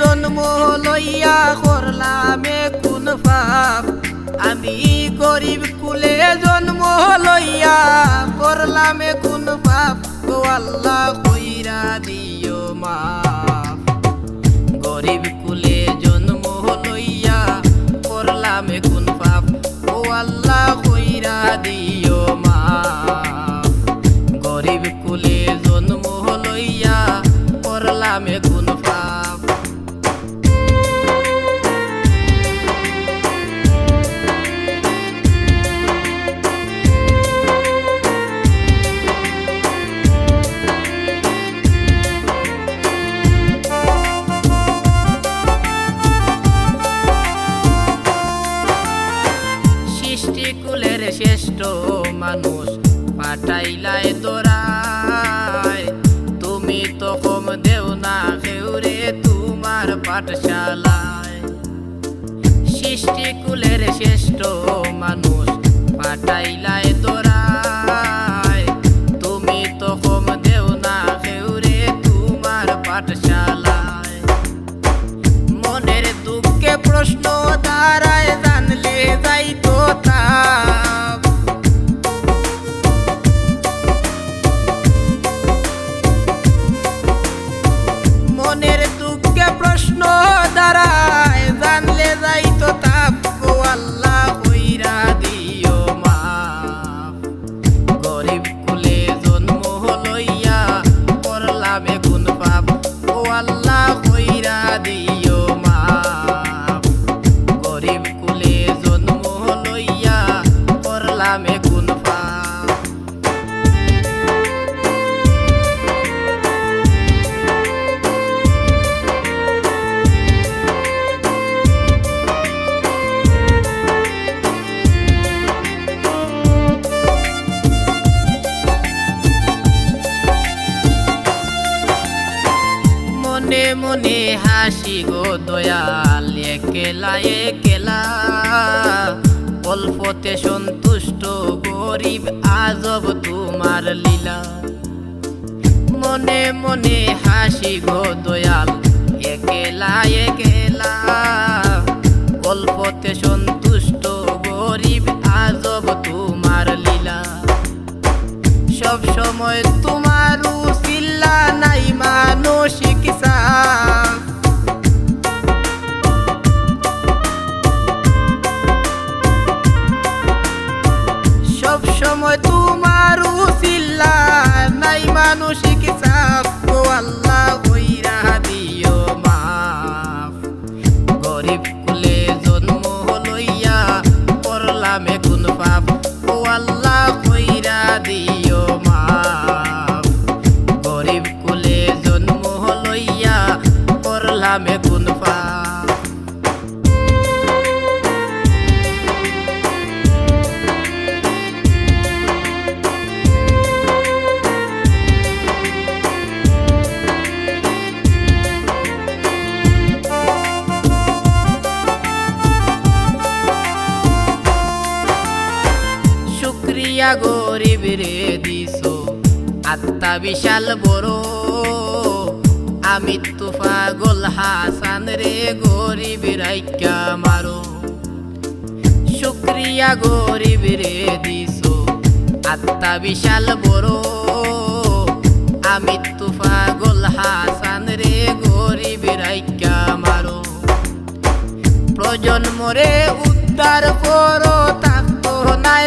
জন্ম লইয়া করলামে কোন পাপ। আমি গরিব কুলে জন্ম লইয়া করলামে কোন পাপ। ও আল্লাহ কইরা দিও পাঠাইলাই তোরায় তুমি তো দেও না কেউরে তোমার পাঠশালায়। সৃষ্টিকুলের শ্রেষ্ঠ মানুষ তুমি দেও না তোমার পাঠশালায়। মনের দুঃখে প্রশ্ন দাঁড়ায় জানলে যাইতো হাসি গো দয়াল, একেলা একেলা। অল্পতে সন্তুষ্ট গরিব, আজব তোমার লীলা। মনে মনে হাসি গো দয়াল, একেলা একেলা। অল্পতে সন্তুষ্ট গরিব, আজব তোমার লীলা। সব সময় তোমার নাই শুক্রিয়া গরিব রে দিছো। আত্মা বিশাল বড়, আমি তো পাগল হাসান রে গরিব রাইকা মারো। শুক্রিয়া গরিব রে দিছো, আত্মা বিশাল বড়, আমি তো পাগল হাসান রে গরিব রাইকা মারো। প্রজন্মরে উদ্ধার করো থাকতো নাই